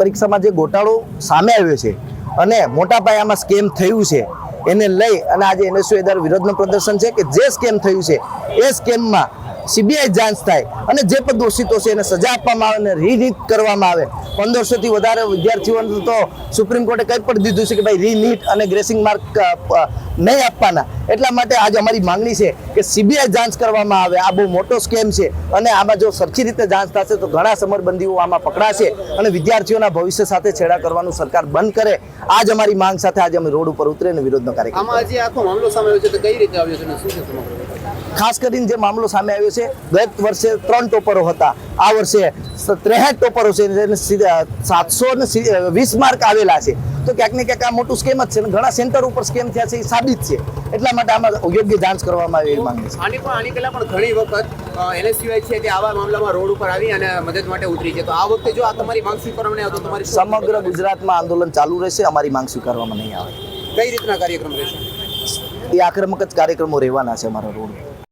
પરીક્ષામાં જે ગોટાળો સામે આવ્યો છે અને મોટા પાયામાં સ્કેમ થયું છે, એને લઈ અને આજે એનએસયુ દ્વારા વિરોધનું પ્રદર્શન છે કે જે સ્કેમ થયું છે, એ સ્કેમમાં સીબીઆઈ જાંચ થાય અને જે પણ દોષિતો છે એને સજા આપવામાં આવે અને રીનીટ કરવામાં આવે. પંદરસોથી વધારે વિદ્યાર્થીઓને તો સુપ્રીમ કોર્ટે કંઈ પણ દીધું છે કે ભાઈ રીનીટ અને ગ્રેસિંગ માર્ક નહીં આપવાના. એટલા માટે આજે અમારી માંગણી છે કે સીબીઆઈ જાંચ કરવામાં આવે. આ બહુ મોટો સ્કેમ છે અને આમાં જો સરખી રીતે જાંચ થશે તો ઘણા સમરબંધીઓ આમાં પકડાશે અને વિદ્યાર્થીઓના ભવિષ્ય સાથે છેડા કરવાનું સરકાર બંધ કરે. આજ અમારી માંગ સાથે આજે અમે રોડ ઉપર ઉતરીને વિરોધનો કાર્યક્રમ આમાં જે આખો મામલો સામે આવ્યો છે. તો કઈ રીતે આવ્યો છે શું છે સમગ્ર ખાસ કરીને જે મામલો સામે આવ્યો છે ગત વર્ષે ત્રણ ટોપરો હતા. આ વર્ષે ત્રેસઠ ટોપરો છે સાતસો ને વીસ માર્ક આવેલા છે. તો ક્યાંક ને ક્યાંક આ મોટું સ્કેમ જ છે ઘણા સેન્ટર ઉપર સ્કેમ થયા છે એ સાબિત છે. એટલા માટે આમાં યોગ્ય જાંચ કરવામાં આવી માંગે છે. આની પણ આની પહેલા પણ ઘણી વખત એનએસયુઆઈ છે તે આવા મામલામાં રોડ ઉપર આવી અને મદદ માટે ઉતરી છે. તો આ વખતે જો આ તમારી માંગ સ્વીકારવામાં આવે તો તમારી સમગ્ર ગુજરાતમાં આંદોલન ચાલુ રહેશે અમારી માંગ સ્વીકારવામાં નહીં આવે. કઈ રીતના કાર્યક્રમ રહેશે? એ આક્રમક જ કાર્યક્રમો રહેવાના છે અમારા રોડ